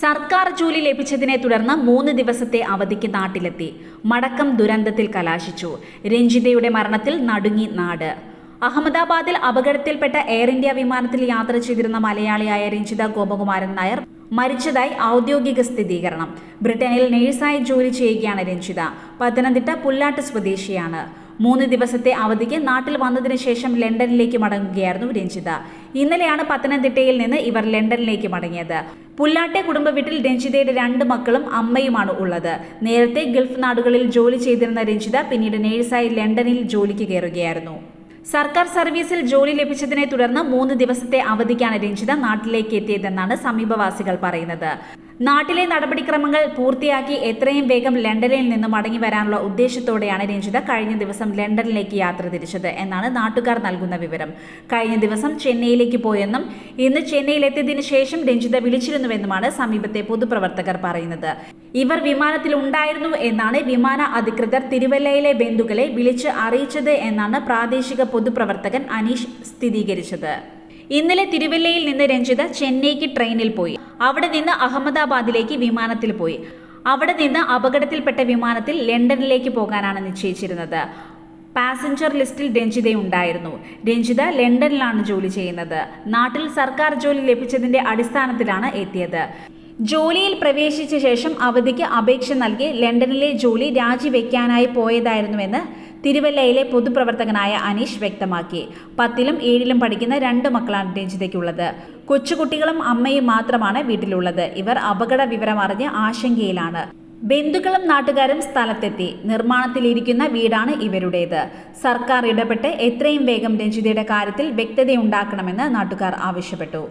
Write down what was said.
സർക്കാർ ജോലി ലഭിച്ചതിനെ തുടർന്ന് മൂന്ന് ദിവസത്തെ അവധിക്ക് നാട്ടിലെത്തി. മടക്കം ദുരന്തത്തിൽ കലാശിച്ചു. രഞ്ജിതയുടെ മരണത്തിൽ നടുങ്ങി നാട്. അഹമ്മദാബാദിൽ അപകടത്തിൽപ്പെട്ട എയർ ഇന്ത്യ വിമാനത്തിൽ യാത്ര ചെയ്തിരുന്ന മലയാളിയായ രഞ്ജിത ഗോപകുമാരൻ നായർ മരിച്ചതായി ഔദ്യോഗിക സ്ഥിരീകരണം. ബ്രിട്ടനിൽ നേഴ്സായി ജോലി ചെയ്യുകയാണ് രഞ്ജിത. പത്തനംതിട്ട പുല്ലാട്ട് സ്വദേശിയാണ്. മൂന്ന് ദിവസത്തെ അവധിക്ക് നാട്ടിൽ വന്നതിന് ശേഷം ലണ്ടനിലേക്ക് മടങ്ങുകയായിരുന്നു രഞ്ജിത. ഇന്നലെയാണ് പത്തനംതിട്ടയിൽ നിന്ന് ഇവർ ലണ്ടനിലേക്ക് മടങ്ങിയത്. പുല്ലാട്ടെ കുടുംബ വീട്ടിൽ രഞ്ജിതയുടെ രണ്ട് മക്കളും അമ്മയുമാണ് ഉള്ളത്. നേരത്തെ ഗൾഫ് നാടുകളിൽ ജോലി ചെയ്തിരുന്ന രഞ്ജിത പിന്നീട് നേഴ്സായി ലണ്ടനിൽ ജോലിക്ക് കയറുകയായിരുന്നു. സർക്കാർ സർവീസിൽ ജോലി ലഭിച്ചതിനെ തുടർന്ന് മൂന്ന് ദിവസത്തെ അവധിക്കാണ് രഞ്ജിത നാട്ടിലേക്ക് എത്തിയതെന്നാണ് സമീപവാസികൾ പറയുന്നത്. നാട്ടിലെ നടപടിക്രമങ്ങൾ പൂർത്തിയാക്കി എത്രയും വേഗം ലണ്ടനിൽ നിന്ന് മടങ്ങി വരാനുള്ള ഉദ്ദേശത്തോടെയാണ് രഞ്ജിത കഴിഞ്ഞ ദിവസം ലണ്ടനിലേക്ക് യാത്ര തിരിച്ചത് എന്നാണ് നാട്ടുകാർ നൽകുന്ന വിവരം. കഴിഞ്ഞ ദിവസം ചെന്നൈയിലേക്ക് പോയെന്നും ഇന്ന് ചെന്നൈയിലെത്തിയതിനു ശേഷം രഞ്ജിത വിളിച്ചിരുന്നുവെന്നുമാണ് സമീപത്തെ പൊതുപ്രവർത്തകർ പറയുന്നത്. ഇവർ വിമാനത്തിൽ ഉണ്ടായിരുന്നു എന്നാണ് വിമാന അധികൃതർ തിരുവല്ലയിലെ ബന്ധുക്കളെ വിളിച്ച് അറിയിച്ചത് എന്നാണ് പ്രാദേശിക പൊതുപ്രവർത്തകൻ അനീഷ് സ്ഥിരീകരിച്ചത്. ഇന്നലെ തിരുവല്ലയിൽ നിന്ന് രഞ്ജിത ചെന്നൈക്ക് ട്രെയിനിൽ പോയി. അവിടെ നിന്ന് അഹമ്മദാബാദിലേക്ക് വിമാനത്തിൽ പോയി. അവിടെ നിന്ന് അപകടത്തിൽപ്പെട്ട വിമാനത്തിൽ ലണ്ടനിലേക്ക് പോകാനാണ് നിശ്ചയിച്ചിരുന്നത്. പാസഞ്ചർ ലിസ്റ്റിൽ രഞ്ജിത ഉണ്ടായിരുന്നു രഞ്ജിത ലണ്ടനിലാണ് ജോലി ചെയ്യുന്നത്. നാട്ടിൽ സർക്കാർ ജോലി ലഭിച്ചതിന്റെ അടിസ്ഥാനത്തിലാണ് എത്തിയത്. ജോലിയിൽ പ്രവേശിച്ച ശേഷം അവധിക്ക് അപേക്ഷ നൽകി ലണ്ടനിലെ ജോലി രാജിവെക്കാനായി പോയതായിരുന്നുവെന്ന് തിരുവല്ലയിലെ പൊതുപ്രവർത്തകനായ അനീഷ് വ്യക്തമാക്കി. പത്തിലും ഏഴിലും പഠിക്കുന്ന രണ്ട് മക്കളാണ് രഞ്ജിതയ്ക്കുള്ളത്. കൊച്ചുകുട്ടികളും അമ്മയും മാത്രമാണ് വീട്ടിലുള്ളത്. ഇവർ അപകട വിവരം അറിഞ്ഞ് ആശങ്കയിലാണ്. ബന്ധുക്കളും നാട്ടുകാരും സ്ഥലത്തെത്തി. നിർമ്മാണത്തിലിരിക്കുന്ന വീടാണ് ഇവരുടേത്. സർക്കാർ ഇടപെട്ട് എത്രയും വേഗം രഞ്ജിതയുടെ കാര്യത്തിൽ വ്യക്തതയുണ്ടാക്കണമെന്ന് നാട്ടുകാർ ആവശ്യപ്പെട്ടു.